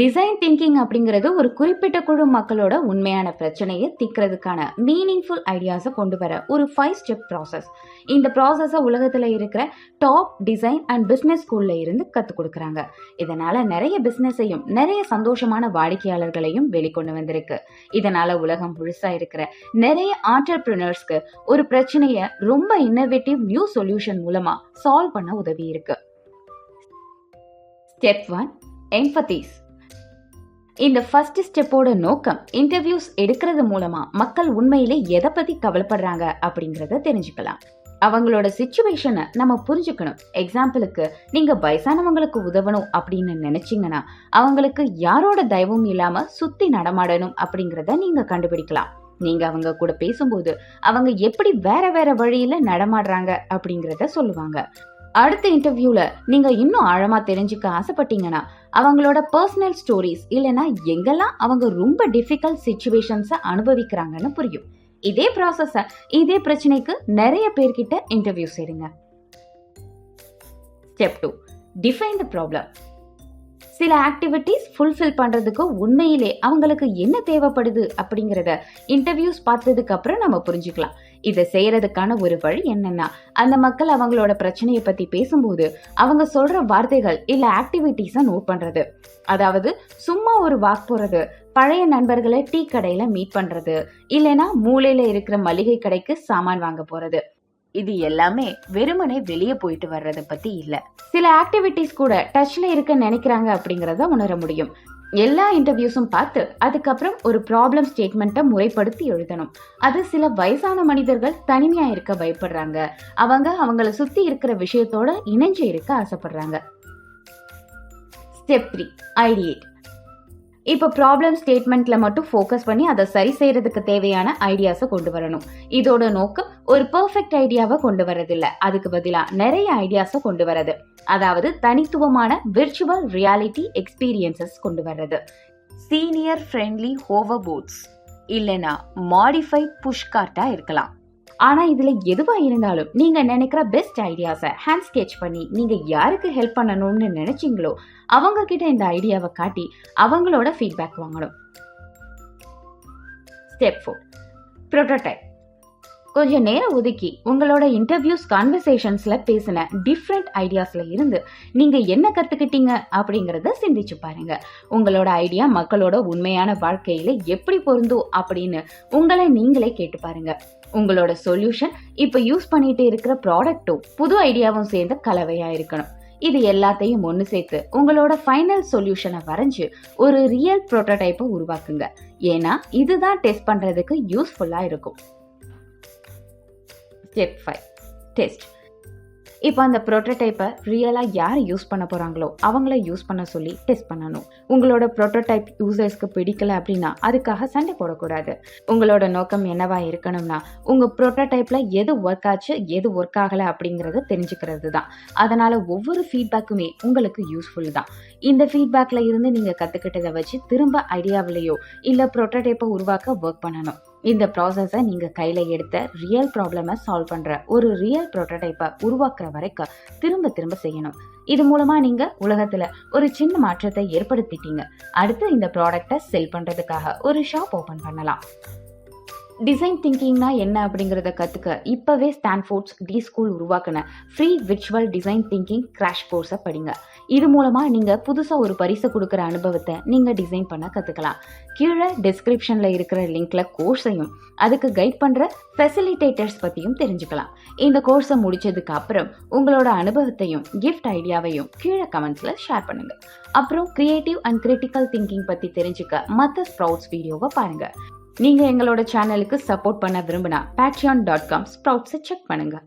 Design thinking அப்படிங்கிறது ஒரு குறிப்பிட்ட குழு மக்களோட உண்மையான பிரச்சனையை தீக்கிறதுக்கான மீனிங்ஃபுல் ஐடியாஸை கொண்டு வர ஒரு ஃபைவ் ஸ்டெப் ப்ராசஸ் இந்த ப்ராசஸை உலகத்தில் இருக்கிற டாப் டிசைன் அண்ட் பிஸ்னஸ் ஸ்கூல்ல இருந்து கற்றுக் கொடுக்குறாங்க. இதனால் நிறைய பிஸ்னஸையும் நிறைய சந்தோஷமான வாடிக்கையாளர்களையும் வெளிக்கொண்டு வந்திருக்கு. இதனால் உலகம் முழுசாக இருக்கிற நிறைய ஆண்டர்பிரினர்ஸ்க்கு ஒரு பிரச்சனையை ரொம்ப இன்னோவேட்டிவ் நியூ சொல்யூஷன் மூலமாக சால்வ் பண்ண உதவி இருக்கு. ஸ்டெப் ஒன் எம்பத்தீஸ் இந்த ஃபர்ஸ்ட் ஸ்டெப்போட நோக்கம் இன்டர்வியூஸ் எடுக்கிறது மூலமா மக்கள் உண்மையிலே எதை பத்தி கவலைப்படுறாங்க அப்படிங்கறத தெரிஞ்சுக்கலாம். அவங்களோட சுச்சுவேஷனை நம்ம புரிஞ்சுக்கணும். எக்ஸாம்பிளுக்கு நீங்க வயசானவங்களுக்கு உதவணும் அப்படின்னு நினச்சிங்கன்னா அவங்களுக்கு யாரோட தயவும் இல்லாம சுத்தி நடமாடணும் அப்படிங்கிறத நீங்க கண்டுபிடிக்கலாம். நீங்க அவங்க கூட பேசும்போது அவங்க எப்படி வேற வேற வழியில நடமாடுறாங்க அப்படிங்கிறத சொல்லுவாங்க. அடுத்த இன்டர்வியூல நீங்க இன்னும் ஆழமா தெரிஞ்சுக்க ஆசைப்பட்டீங்கன்னா அவங்களோட பர்சனல் ஸ்டோரிஸ் இல்லைன்னா எங்கெல்லாம் அவங்க ரொம்ப டிஃபிகல்ட் சுச்சுவேஷன்ஸை அனுபவிக்கிறாங்கன்னு புரியும். இதே ப்ராசஸ இதே பிரச்சனைக்கு நிறைய பேர்கிட்ட இன்டர்வியூ செய்யுங்க step two define the problem சில ஆக்டிவிட்டீஸ் ஃபுல்ஃபில் பண்ணுறதுக்கு உண்மையிலே அவங்களுக்கு என்ன தேவைப்படுது அப்படிங்கிறத இன்டர்வியூஸ் பார்த்ததுக்கு அப்புறம் நம்ம புரிஞ்சுக்கலாம். இதை செய்யறதுக்கான ஒரு வழி என்னன்னா அந்த மக்கள் அவங்களோட பிரச்சனையை பத்தி பேசும்போது அவங்க சொல்ற வார்த்தைகள் இல்ல ஆக்டிவிட்டீஸை நோட் பண்றது. அதாவது சும்மா ஒரு வாக் போறது பழைய நண்பர்களை டீ கடையில மீட் பண்றது இல்லைன்னா மூளையில இருக்கிற மளிகை கடைக்கு சாமான் வாங்க போறது. இது எல்லாமே வெறுமனே வெளியே போயிட்டு வர்றதை பத்தி இல்ல. சில ஆக்டிவிட்டிஸ் கூட டச்ல இருக்க நினைக்கிறாங்க அப்படிங்கறத உணர முடியும். எல்லா இன்டர்வியூஸும் பார்த்து அதுக்கப்புறம் ஒரு ப்ராப்ளம் ஸ்டேட்மெண்ட்டை முறைப்படுத்தி எழுதணும். அது சில வயசான மனிதர்கள் தனிமையாக இருக்க பயப்படுறாங்க. அவங்க அவங்கள சுற்றி இருக்கிற விஷயத்தோட இணைஞ்சு இருக்க ஆசைப்படுறாங்க. ஸ்டெப் த்ரீ ஐடியேட் இப்போ ப்ராப்ளம் ஸ்டேட்மெண்ட்ல மட்டும் ஃபோக்கஸ் பண்ணி அதை சரி செய்யறதுக்கு தேவையான ஐடியாஸை கொண்டு வரணும். இதோட நோக்கம் ஒரு பர்ஃபெக்ட் ஐடியாவை கொண்டு வரதில்ல அதுக்கு பதிலாக நிறைய ஐடியாஸை கொண்டு வரது அதாவது தனித்துவமான விர்ச்சுவல் ரியாலிட்டி எக்ஸ்பீரியன்சஸ் கொண்டு வர்றது. சீனியர் ஃப்ரெண்ட்லி ஹோவர் போட்ஸ் இல்லைன்னா மாடிஃபைட் புஷ்கார்ட்டாக இருக்கலாம். ஆனால் இதில் எதுவாக இருந்தாலும் நீங்கள் நினைக்கிற பெஸ்ட் ஐடியாஸை ஹேண்ட் ஸ்கெச் பண்ணி நீங்கள் யாருக்கு ஹெல்ப் பண்ணணும்னு நினச்சிங்களோ அவங்கக்கிட்ட இந்த ஐடியாவை காட்டி அவங்களோட ஃபீட்பேக் வாங்கணும். ஸ்டெப் ஃபோர் ப்ரோட்டோடைப் கொஞ்சம் நேரம் ஒதுக்கி உங்களோட இன்டர்வியூஸ் கான்வர்சேஷன்ஸ்ல பேசின டிஃப்ரெண்ட் ஐடியாஸ்ல இருந்து நீங்க என்ன கத்துக்கிட்டீங்க அப்படிங்கறத சிந்திச்சு பாருங்க. உங்களோட ஐடியா மக்களோட உண்மையான வாழ்க்கையில எப்படி பொருந்தும் அப்படின்னு உங்களை நீங்களே கேட்டு பாருங்க. உங்களோட சொல்யூஷன் இப்போ யூஸ் பண்ணிட்டு இருக்கிற ப்ராடக்ட்டும் புது ஐடியாவும் சேர்ந்த கலவையா இருக்கணும். இது எல்லாத்தையும் ஒன்று சேர்த்து உங்களோட ஃபைனல் சொல்யூஷனை வரைஞ்சு ஒரு ரியல் ப்ரோட்டோடைப்பை உருவாக்குங்க. ஏன்னா இதுதான் டெஸ்ட் பண்ணுறதுக்கு யூஸ்ஃபுல்லாக இருக்கும். ஸ்டெப் ஃபைவ் டெஸ்ட் இப்போ அந்த ப்ரோட்டோடைப்பை ரியலாக யார் யூஸ் பண்ண போகிறாங்களோ அவங்கள யூஸ் பண்ண சொல்லி டெஸ்ட் பண்ணணும். உங்களோட ப்ரோட்டோடைப் யூசர்ஸ்க்கு பிடிக்கல அப்படின்னா அதுக்காக சண்டை போடக்கூடாது. உங்களோட நோக்கம் என்னவா இருக்கணும்னா உங்கள் ப்ரோட்டோடைப்பில் எது ஒர்க் ஆச்சு எது ஒர்க் ஆகலை அப்படிங்கிறத தெரிஞ்சுக்கிறது தான் அதனால் ஒவ்வொரு ஃபீட்பேக்குமே உங்களுக்கு யூஸ்ஃபுல் தான். இந்த ஃபீட்பேக்கில் இருந்து நீங்கள் கற்றுக்கிட்டதை வச்சு திரும்ப ஐடியாவிலையோ இல்லை ப்ரோட்டோடைப்பை உருவாக்க ஒர்க் பண்ணணும். இந்த ப்ராசஸை நீங்கள் கையில் எடுத்த ரியல் ப்ராப்ளமை சால்வ் பண்ணுற ஒரு ரியல் ப்ரோட்டோடைப்பை உருவாக்குற வரைக்கும் திரும்ப திரும்ப செய்யணும். இது மூலமாக நீங்கள் உலகத்தில் ஒரு சின்ன மாற்றத்தை ஏற்படுத்திட்டீங்க. அடுத்து இந்த ப்ராடக்டை செல் பண்ணுறதுக்காக ஒரு ஷாப் ஓப்பன் பண்ணலாம். டிசைன் திங்கிங்னா என்ன அப்படிங்கிறத கற்றுக்க இப்போவே ஸ்டான்ஃபோர்ட்ஸ் டி ஸ்கூல் உருவாக்கின free virtual design thinking crash கோர்ஸை படிங்க. இது மூலமாக நீங்கள் புதுசாக ஒரு பரிசு கொடுக்குற அனுபவத்தை நீங்கள் டிசைன் பண்ண கற்றுக்கலாம் கீழே டிஸ்கிரிப்ஷனில் இருக்கிற லிங்க்கில் கோர்ஸையும் அதுக்கு கைட் பண்ணுற ஃபெசிலிட்டேட்டர்ஸ் பற்றியும் தெரிஞ்சுக்கலாம். இந்த கோர்ஸை முடிச்சதுக்கு அப்புறம் உங்களோட அனுபவத்தையும் கிஃப்ட் ஐடியாவையும் கீழே கமெண்ட்ஸில் ஷேர் பண்ணுங்கள் அப்புறம் கிரியேட்டிவ் அண்ட் கிரிட்டிக்கல் திங்கிங் பற்றி தெரிஞ்சுக்க மற்ற ஸ்ப்ரவுட்ஸ் வீடியோவை பாருங்கள் நீங்கள் எங்களோட சேனலுக்கு சப்போர்ட் பண்ண விரும்பினா பேட்ரியான் டாட் காம் ஸ்ப்ரவுட்ஸை செக் பண்ணுங்கள்